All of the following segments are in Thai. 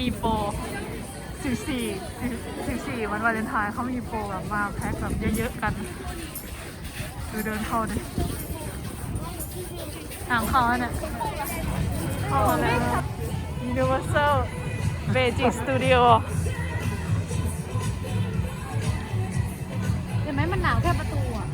มีโปร14 14วันวาเลนไทน์เขามีโปรแบบมาแพ็คแบบเยอะๆกันดูเดินเข้าดิทางเข้าเนี่ยเข้ามาแล้ว Universal Beijing Studio เห็นไหมมันหนาวแค่ประตูอะ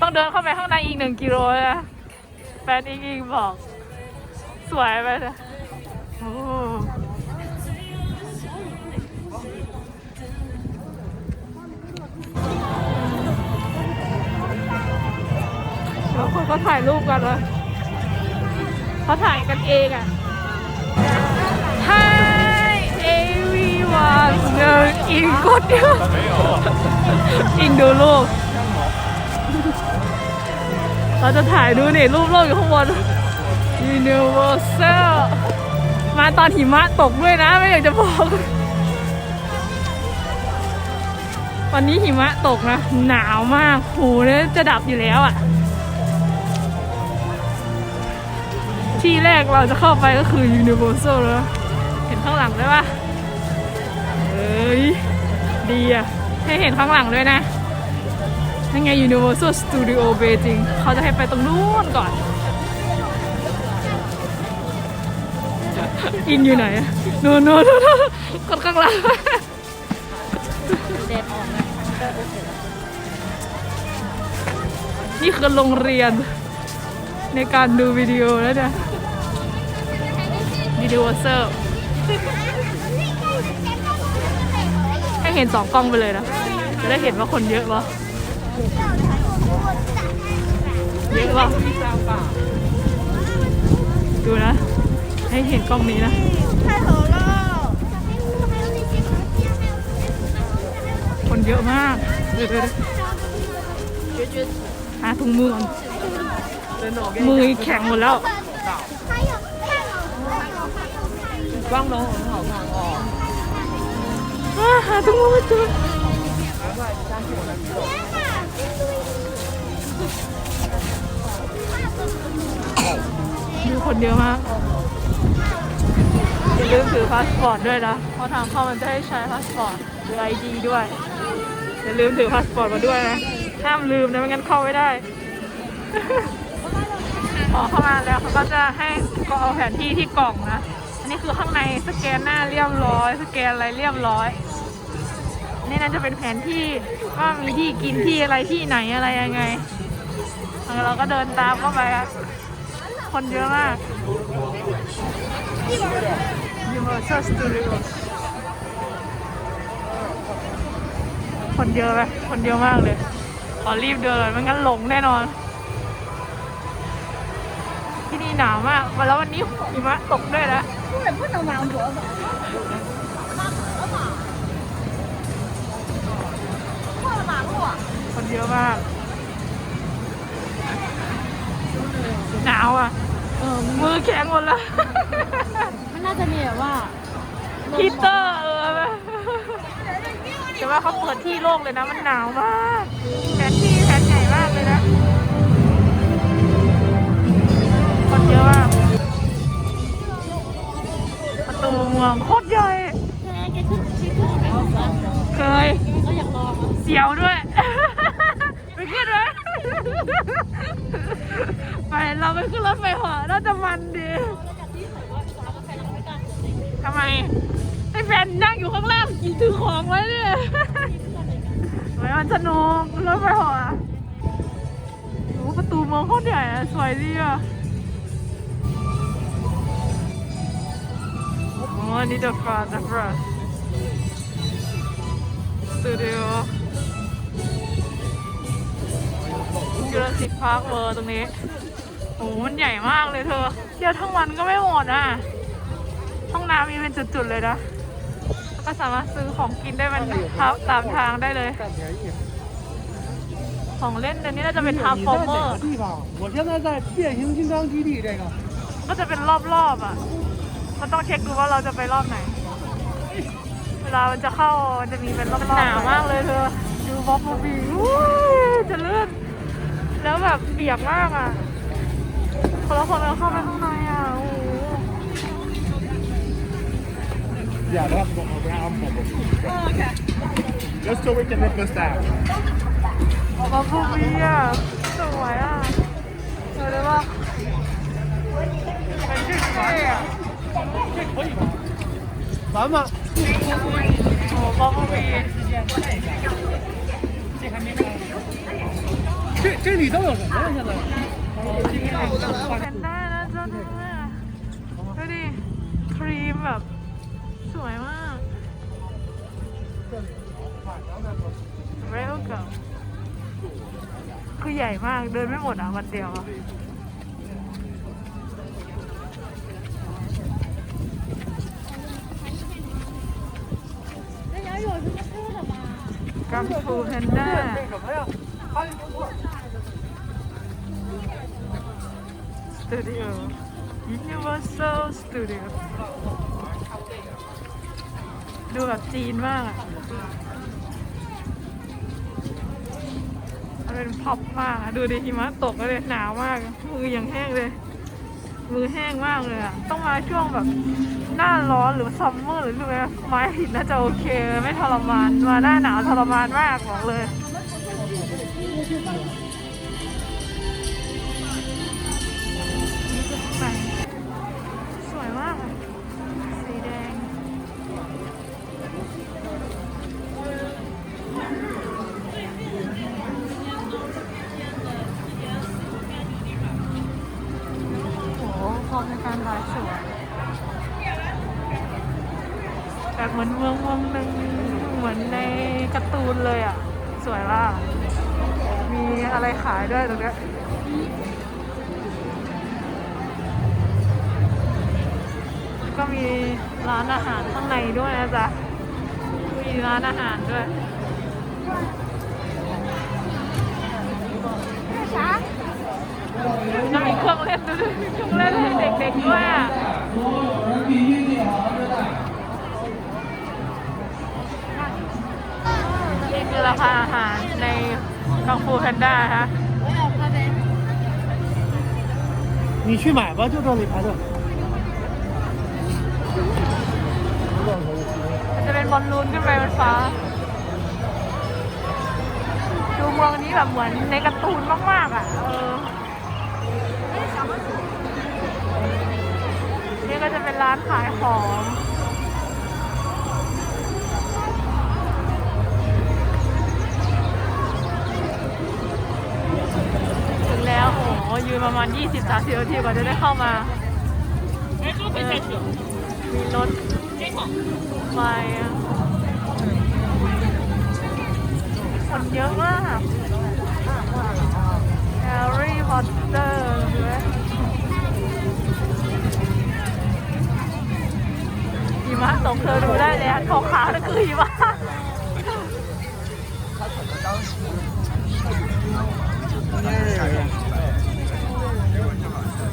ต้องเดินเข้าไปข้างในอีกหนึ่งกิโลนะแฟนอิงอิงบอก สวยไปเลยโอ้ เดี๋ยวคนก็ถ่ายรูปกันเลยเขาถ่ายกันเองอะ Hi everyone เนอิงกดเดียวอิงดูรูปเราจะถ่ายดูนี่รูปโลกอยู่ข้างบน Universal มาตอนหิมะตกด้วยนะ ไม่อยากจะบอก วันนี้หิมะตกนะ หนาวมากหูเนี่ยจะดับอยู่แล้วอะ่ ที่แรกเราจะเข้าไปก็คือ Universal แล้ว เห็นข้างหลังได้ปะเอ้ย ดีอะ ให้เห็นข้างหลังด้วยนะนั่นไง Universal Studio Beijing เขาจะให้ไปตรงนู้นก่อน อินอยู่ไหนอะนู่นนู่นนู่นนู่นคนข้างหลังนี่คือโรงเรียนในการดูวิดีโอแล้วเนี่ย Universal ให้เห็นสองกล้องไปเลยนะ จะได้เห็นว่าคนเยอะปะเยอะปะดูนะ ให้เห็นกล้องนี้นะคนเยอะมากเดี๋ยวเดี๋ยวเดี๋ยวหาถุงมือก่อนมือแข็งหมดแล้ว กล้องน้องของเขาทางออกหาตรงนู้จุดมีคนเยอะมากอย่าลืมถือพาสปอร์ตด้วยนะพอาทางเข้ามันจะให้ใช้พาสปอร์ตหรือไอดีด้วยอย่าลืมถือพาสปอร์ตมาด้วยนะห้ามลืมนะไม่งั้นเข้าไม่ได้พอเข้ามาแล้วเขาก็จะให้ก็เอาแผนที่ที่กล่องนะ อันนี้คือข้างในสแกนหน้าเรียบร้อย สแกนอะไรเรียบร้อยนี่น่าจะเป็นแผนที่ว่ามีที่กินที่อะไรที่ไหนอะไรยังไงเราก็เดินตามเข้าไปคนเยอะมาก Universal Studio คนเยอะไหมคนเยอะมากเลย ขอรีบเดินเลยไม่งั้นหลงแน่นอน ที่นี่หนาวมาก แล้ววันนี้หิมะตกด้วยนะ 根本不能往左走。 คนเยอะมาก หนาวอ่ะ เออ มือแข็งหมดแล้ว มันน่าจะมีแบบว่า ฮีตเตอร์เออแต่ว่าเขาเปิดที่โล่งเลยนะ มันหนาวมากแผนที่ ประตูเมืองโคตรใหญ่เคยเสียวด้วยไปขึ้นไหมไปเราไปขึ้นรถไฟเหอน่าจะมันดีทำไมให้แฟนนั่งอยู่ข้างล่างกินถือของไว้เนี่ยไว้มันสนุกรถไฟเหอโอ้ประตูเมืองโคตรใหญ่อะสวยดีอะ อันนี้ the front the front studio ยูราสิกพาร์คเวอร์ตรงนี้โอ้มันใหญ่มากเลยเธอ เที่ยวทั้งวันก็ไม่หมดอะ ห้องน้ำมีเป็นจุดๆเลยนะ ก็สามารถซื้อของกินได้มันตามทางได้เลย ของเล่นเดี๋ยวนี้น่าจะเป็นทาร์ฟอร์เมอร์ก็จะเป็นรอบๆอะ มันต้องเช็คดูว่าเราจะไปรอบไหน เวลามันจะเข้ามันจะมีเป็นรอบๆหนาวมากเลยเธอ ดูบ๊อบบูบีอู้ยจะเลื่อนแล้วแบบเปียกมากอะ คนละแล้วคนเราเข้าไปข้างในอะ โอ้โห Yeah, they have to go around bubble. Just so we can nip this down. มาพูมีอะ สวยอะเห็นปะเป็นชื่อเท่อะ 完吗？ โอ้มาพูมี 这这里都有什么呀？现在？ เป็นได้นะเจ้าหน้าดูดิครีมแบบ สวยมากเรลเกิลคือใหญ่มากเดินไม่หมดอ่ะวันเดียวอ่ะ กัมพูเฮนด้าสตูดิโอ Universal Studio ดูแบบจีนมากอะเป็นพับมากดูดิหิมะตกเลยหนาวมาก มือยังแห้งเลย มือแห้งมากเลยอะต้องมาช่วงแบบ หน้าร้อนหรือซัมเมอร์หรืออะไรไม้หินน่าจะโอเค ไม่ทรมานมาหน้าหนาวทรมานมากบอกเลย มือนเมืองเมืองหนึ่งเหมือนในการ์ตูนเลยอะ สวยล่ะมีอะไรขายด้วยตรงเนี้ยก็มีร้านอาหารข้างในด้วยนะจ๊ะ มีร้านอาหารด้วย啥？จะมีเครื่องเล่นด้วยมีเครื่องเล่นให้เด็กๆด้วยอะ ราคาอาหารในกังฟูแพนด้าฮะ 我要咖啡。你去买吧，就这里排队。 มันจะเป็นบอลลูนขึ้นไปบนฟ้า ดูเมืองนี้แบบเหมือนในการ์ตูนมากๆอ่ะ เออ นี่ก็จะเป็นร้านขายของ ถึง ประมาณ 20-30นาทีกว่าจะได้เข้ามาเออมีรถไฟอะคนเยอะมาก แฮร์รี่พอตเตอร์เลยหิมะตกเธอดูได้เลยอันขาวๆนั่นคือหิมะ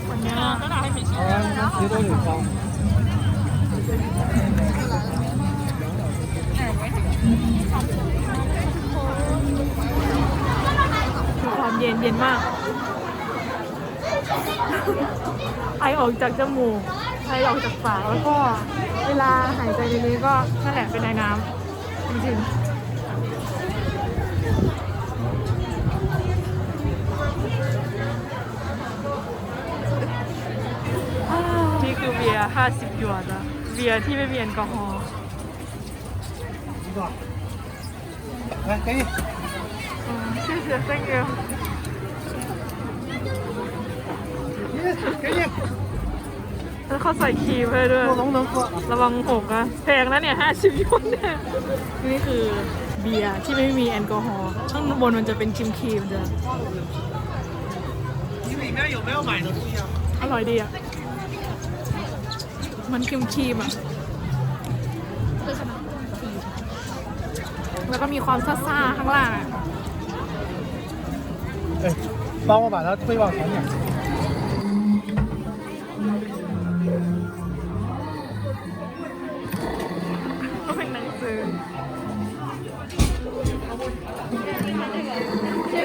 คนเยอะมาก ความเย็นเย็นมาก ไอออกจากจมูก ไอออกจากปากแล้วก็เวลาหายใจในนี้ก็นั่นแหละเป็นไอน้ำจริงๆ ห้าสิบหยวนอะเบียร์ที่ไม่มีแอลกอฮอล์อืมชื่อเสียงเต็งเดียว แล้วเขาใส่ครีมให้ด้วย ระวังหกอะแพงนะเนี่ยห้าสิบยวนเนี่ย นี่คือเบียร์ที่ไม่มีแอลกอฮอล์ ข้างบนมันจะเป็นคิมครีมจ้ะอร่อยดีอะ มันครีมครีมๆอ่ะ แล้วก็มีความซ่าๆข้างล่างอ่ะ 哎，帮我把它推往前点。 ก็เป็นหนังสือ 这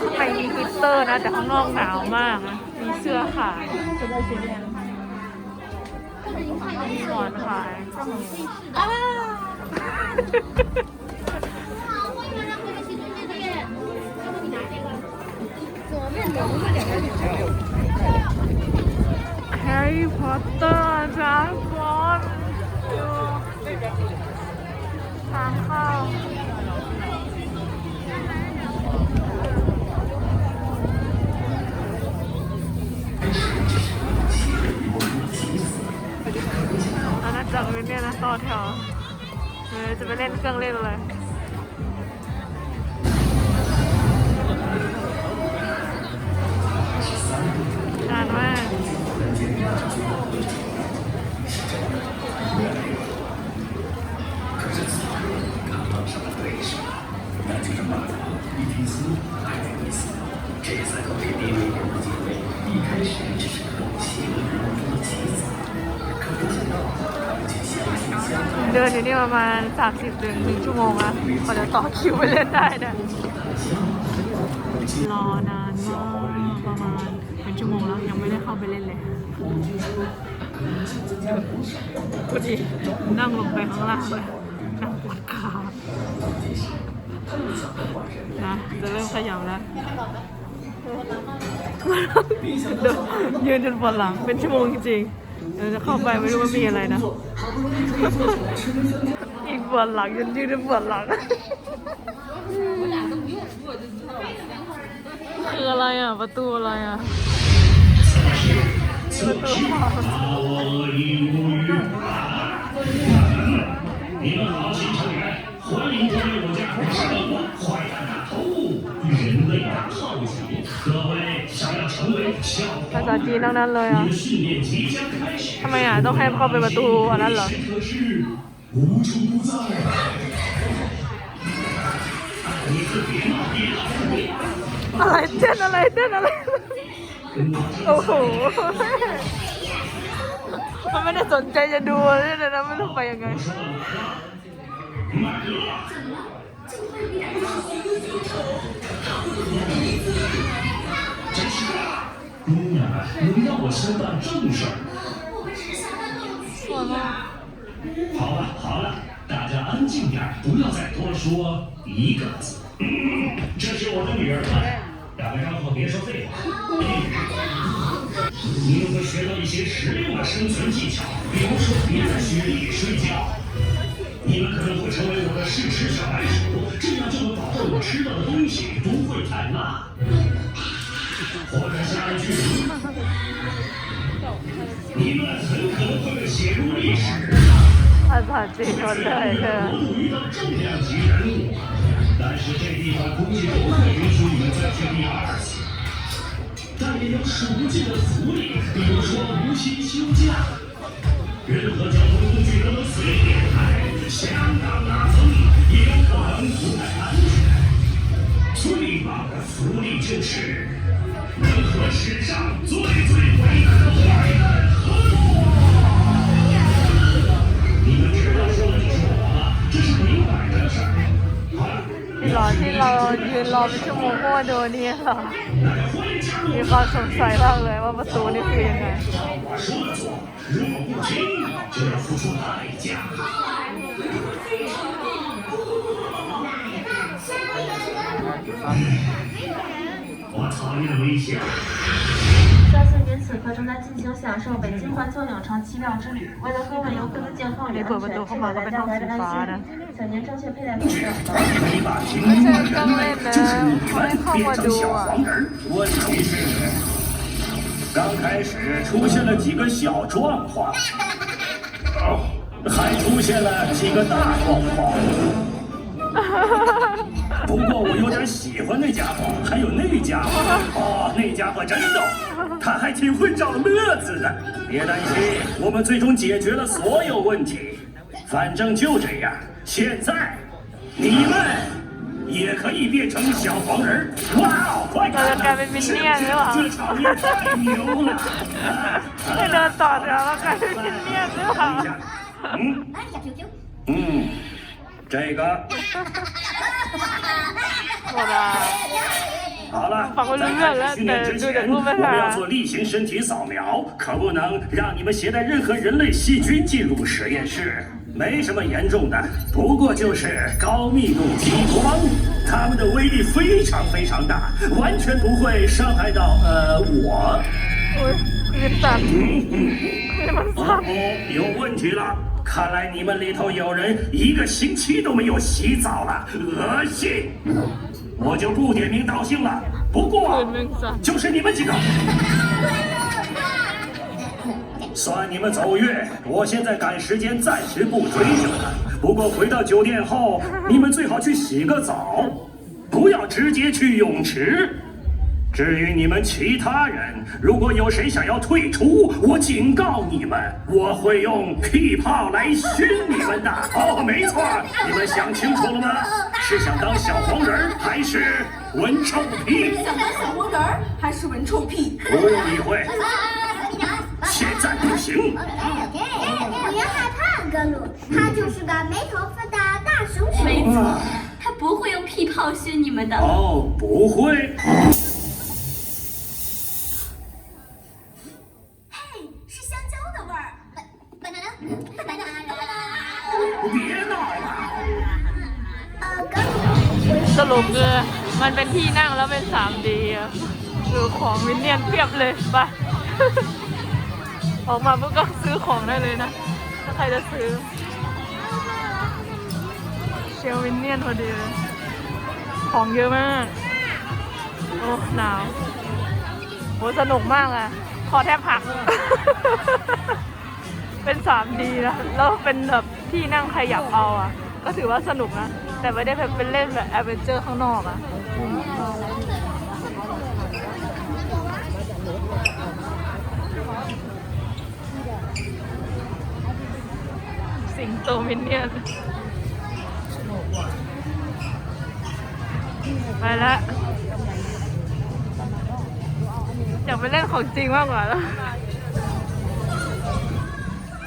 ข้างในมีฮีตเตอร์นะ แต่ข้างนอกหนาวมากนะ มีเ สื้อค่ะสอนขายแฮร์รี่พอตเตอร์จ้าฟอนทางเข้า อาณาจักวินเนี่ยนะต่อแถวเออจะไปเล่นเครื่องเล่นอะไรนานมาก เดินอยู่นี่ประมาณ 30ถึง1ชั่วโมงอะกว่าจะต่อคิวไปเล่นได้เนี่ยรอนานมากประมาณเป็นชั่วโมงแล้วยังไม่ได้เข้าไปเล่นเลยพอดีนั่งลงไปข้างล่างเลยนั่งปวดขานะจะเริ่มขยับแล้วยืนจนปวดหลังเป็นชั่วโมงจริงๆ เดี๋ยวจะเข้าไปไม่รู้ว่ามีอะไรนะ อีกปวดหลังยืนยืนปวดหลัง คืออะไรอะ ประตูอะไรอะประตูหอ你 ภาษาจีนทั้งนั้นเลยอะทำไมอะ ต้องให้เข้าไปประตูอันนั้นเหรออะไรเต้นอะไรเต้นอะไร โอ้โหมันไม่ได้สนใจจะดูเลยนะไม่รู้ไปยังไง 姑娘们能让我先办正事儿。错了。好了好了，大家安静点儿，不要再多说一个字。嗯，这是我的女儿们，打个招呼别说废话。你们会学到一些实用的生存技巧，比如说别在雪地里睡觉。你们可能会成为我的试吃小白鼠，这样就能保证我吃到的东西不会太辣。或者下一句，你们很可能会被写入历史。害怕这个。遇到重量级人物，但是这地方估计不会允许你们再去第二次。但也有的福利，比如说无薪休假，任何。福利就是任何史上最最伟大的坏蛋。老天老天老的，就么这么多年了，你把手甩到来，我不躲你回来。说如果不听，就要付出代价。我讨厌危险这次您此刻正在尽情享受北京环球影城奇妙之旅为了呵护游客的健康与安全确保大家的平安幸福请您正确佩戴口罩完成一把平安的大扫帚这是您最后一小黄人问题是刚开始出现了几个小状况还出现了几个大状况。哈哈哈哈不过我有点喜欢那家伙，还有那家伙。哦，那家伙真逗，他还挺会找乐子的。别担心，我们最终解决了所有问题。反正就这样，现在你们也可以变成小黄人。哇哦，快看！这场面太牛了！了这场面太牛了！这场面太牛了！嗯。嗯。这个，我的，好了，在开始训练之前，我们要做例行身体扫描，可不能让你们携带任何人类细菌进入实验室。没什么严重的，不过就是高密度激光，它们的威力非常非常大，完全不会伤害到呃我。我有。哦有问题了看来你们里头有人一个星期都没有洗澡了恶心。我就不点名道姓了不过就是你们几个。算你们走运我现在赶时间暂时不追究了。不过回到酒店后你们最好去洗个澡不要直接去泳池。至于你们其他人，如果有谁想要退出，我警告你们，我会用屁炮来熏你们的。哦，没错，你们想清楚了吗？是想当小黄人还是闻臭屁？想当小黄人还是闻臭屁？不用理会，现在不行。不要害怕，格鲁，他就是个没头发的大熊熊。没错，他不会用屁炮熏你们的。哦，不会。 มันเป็นที่นั่งแล้วเป็น 3D อะคือของวินเนียนเพียบเลยไปออกมาปุ๊บก็ซื้อของได้เลยนะ ถ้าใครจะซื้อ เชลวินเนียนพอดีเลยของเยอะมาก โอ้หนาวโหสนุกมากอะคอแทบหัก เป็น 3D นะแล้วเป็นแบบที่นั่งใครอยากเอาอะก็ถือว่าสนุกนะ แต่ไม่ได้แบบเป็นเล่นแบบแอดเวนเจอร์ข้างนอกอะ สิงโตมินเนี่ยนไปแล้วอยากไปเล่นของจริงมากกว่าแล้ว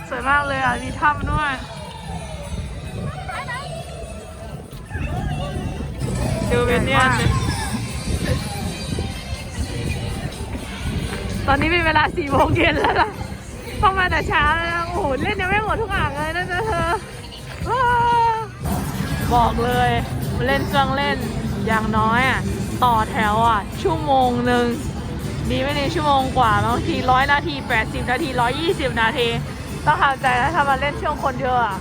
สวยมากเลยอะ มีถ้ำด้วย ดูเวนเนียนเลยตอนนี้เป็นเวลาสี่โมงเย็นแล้วนะต้องมาแต่เช้าแล้วนะโอ้โห เล่นยังไม่หมดทุกอ่างเลยนะเธอบอกเลยมาเล่นเครื่องเล่นอย่างน้อยอะต่อแถวอะ ชั่วโมงหนึ่งดีไม่ดีชั่วโมงกว่าบางทีร้อยนาทีแปดสิบนาทีร้อยยี่สิบนาที ต้องทำใจนะถ้ามาเล่นช่วงคนเยอะอะ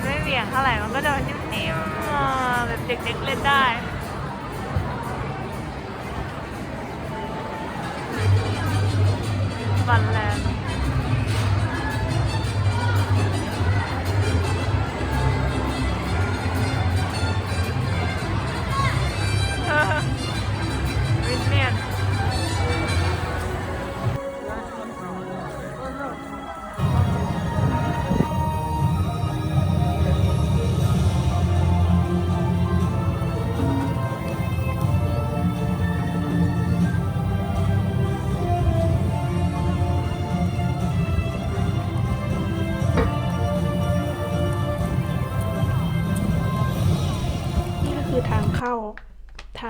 มันไม่เหวี่ยงเท่าไหร่ มันก็จะนิ่มๆแบบเด็กๆเล่นได้บันแลน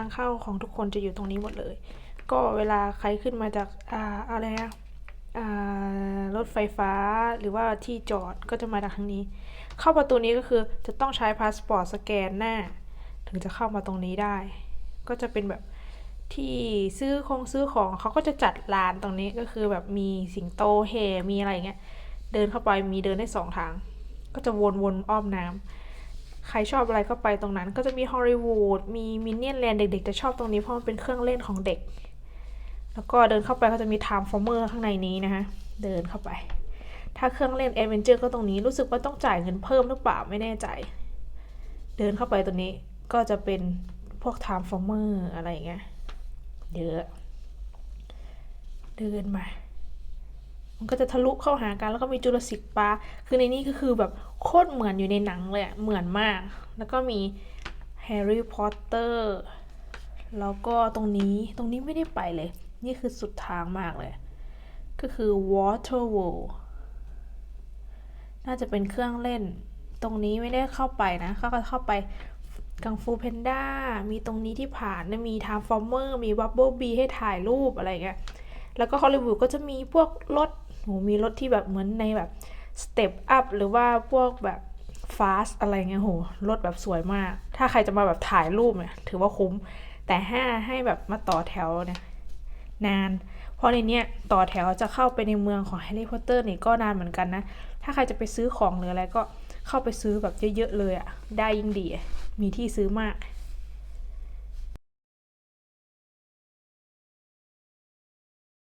างเข้าของทุกคนจะอยู่ตรงนี้หมดเลย ก็เวลาใครขึ้นมาจากอ่าอะไรนะรถไฟฟ้าหรือว่าที่จอดก็จะมาจากทางนี้ เข้าประตูนี้ก็คือจะต้องใช้พาสปอร์ตสแกนหน้า ถึงจะเข้ามาตรงนี้ได้ ก็จะเป็นแบบที่ซื้อคงซื้อของเขาก็จะจัดร้านตรงนี้ก็คือแบบมีสิงโตเฮมีอะไรอย่างเงี้ย เดินเข้าไปมีเดินได้สองทาง ก็จะวนๆอ้อมน้ำ ใครชอบอะไรก็ไปตรงนั้น ก็จะมีฮอลลีวูดมีมินเนี่ยนแลนด์เด็กๆ จะชอบตรงนี้เพราะมันเป็นเครื่องเล่นของเด็ก แล้วก็เดินเข้าไปก็จะมี Time Former ข้างในนี้นะคะ เดินเข้าไป ถ้าเครื่องเล่น Adventure ก็ตรงนี้รู้สึกว่าต้องจ่ายเงินเพิ่มหรือเปล่าไม่แน่ใจ เดินเข้าไปตรงนี้ก็จะเป็นพวก Time Former อะไรอย่างเงี้ยเยอะ เดินมา มันก็จะทะลุเข้าหากันแล้วก็มีจูราสสิกปาร์คือในนี้ก็คือแบบโคตรเหมือนอยู่ในหนังเลยเหมือนมาก แล้วก็มีแฮร์รี่พอตเตอร์แล้วก็ตรงนี้ตรงนี้ไม่ได้ไปเลย นี่คือสุดทางมากเลย ก็คือ Water World น่าจะเป็นเครื่องเล่น ตรงนี้ไม่ได้เข้าไปนะเขาก็เข้าไปกังฟูเพนด้ามีตรงนี้ที่ผ่านมีทามฟอร์เมอร์มีบับเบิลบีให้ถ่ายรูปอะไรเงี้ยแล้วก็ฮอลลีวูดก็จะมีพวกรถ หมีรถที่แบบเหมือนในแบบสเต็ปอัพหรือว่าพวกแบบฟาสอะไรเงี้ยโหรถแบบสวยมาก ถ้าใครจะมาแบบถ่ายรูปเนี่ย ถือว่าคุ้ม แต่ห้าให้แบบมาต่อแถวเนี่ยนาน เพราะในเนี้ยต่อแถวจะเข้าไปในเมืองของแฮร์รี่พอตเตอร์นี่ก็นานเหมือนกันนะ ถ้าใครจะไปซื้อของหรืออะไรก็เข้าไปซื้อแบบเยอะๆเลยอะ่ะ ได้ยิ่งดี มีที่ซื้อมาก